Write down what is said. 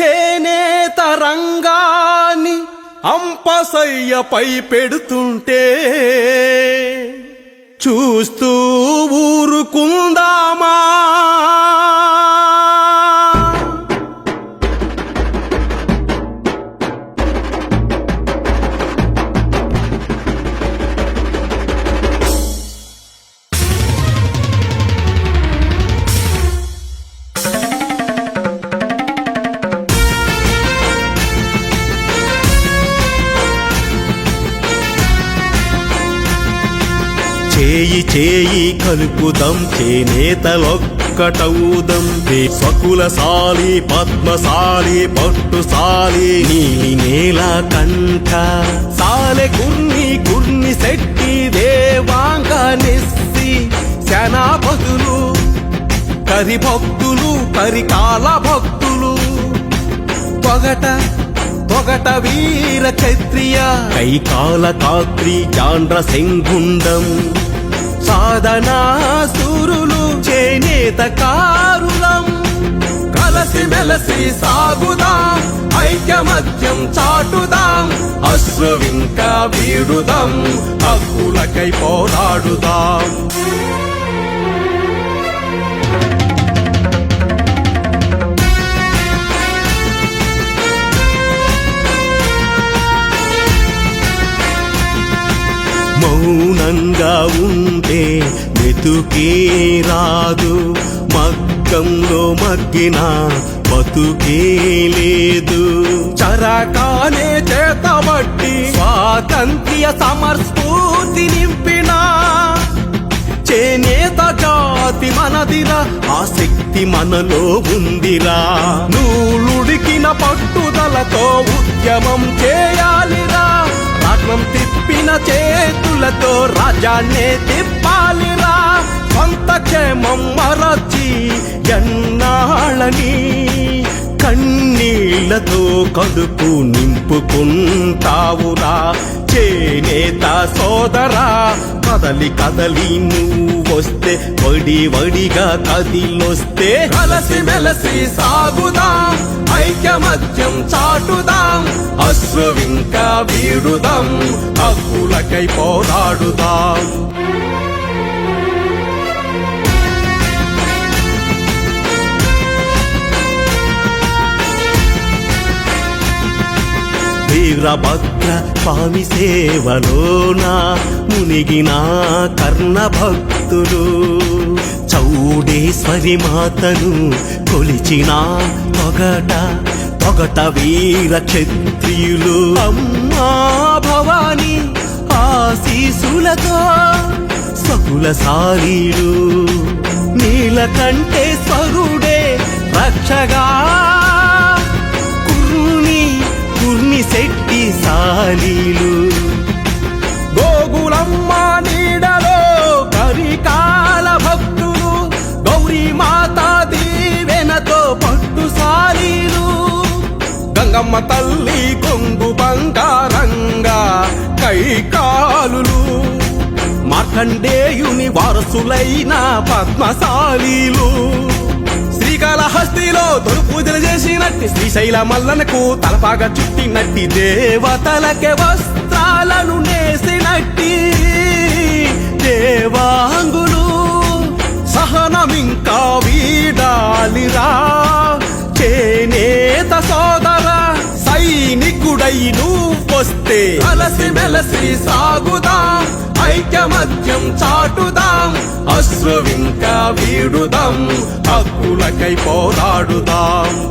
చేనేత రంగాన్ని అంపసయ్యపై పెడుతుంటే చూస్తూ ఊరుకుందామా? చేయి చేయి కలుపుదం చేనేతలొక్కటవుదం సకులసాలి పద్మశాలి పట్టుశాలి నీలి నేల కంఠ. సాలె కుర్ని కుర్ని శెట్టి దేవాంగ నిస్సి శనాపతులు కరి భక్తులు కరికాల భక్తులు. పొగట పొగట వీర క్షత్రియ కైకాల కాత్రి చాండ్ర సింగుండం సాధనా సూరులు చేనేత కారులం. కలసి మెలసి సాగుదాం ఐక్యమత్యం చాటుదాం అశ్రు ఇంకా వీడుదాం హక్కులకై పోరాడుదాం. మౌనంగా ఉంటే మెతుకే రాదు. మగ్గంలో మగ్గిన బతుకే లేదు. చరకానే చేతబట్టి స్వాతంత్ర్య సమర్స్ఫూర్తి నింపిన. చేనేత జాతి మనదిరా ఆ శక్తి మనలో ఉందిరా. నూలుడికిన పట్టుదలతో ఉద్యమం చేయాలిరా. రాట్నం తిప్పిన చేతులతో రాజాన్నే తిప్పాలిరా. కొంత క్షేమం మరచి ఎన్నాళ్ళని కన్నీళ్ళతో కడుపు నింపుకుంటావురా. చేనేత సోదరా కదలి కదలి నువ్వు వస్తే వడి వడిగా కదిలొస్తే. కలసి మెలసి సాగుదాం ఐక్యమత్యం చాటుదాం అశ్రువింక వీడుదాం హక్కులకై పోరాడుదాం. వీరభద్ర స్వామి సేవలోన మునిగిన కర్ణ భక్తులు. చౌడేశ్వరి మాతను కొలిచిన తొగట తొగట వీర క్షత్రియులు. అమ్మా భవాని ఆశీసులతో సకుల సారీలు నీలకంటే స్వరుడే రక్షగా శెట్టి సాలీలు. గోగులమ్మ నీడలో కరికాల భక్తులు గౌరీ మాతా దీవెనతో పట్టు సాలీలు. గంగమ్మ తల్లి కొంగు బంగారంగా కైకాలులు మార్కండేయుని వారసులైన పద్మశాలీలు. చేసినట్టి శ్రీశైల మల్లనకు తలపాగా చుట్టినట్టి దేవతలకే వస్త్రాలను నేసినట్టి దేవాంగులు సహనమింకా వీడాలిరా. చేనేత సోదర సైనికుడై నువ్వొస్తే అలసి మెలసి సాగుదా. ఐక్యమత్యం చాటుదాం. అశ్రువింక వీడుదాం. హక్కులకై పోరాడుదాం.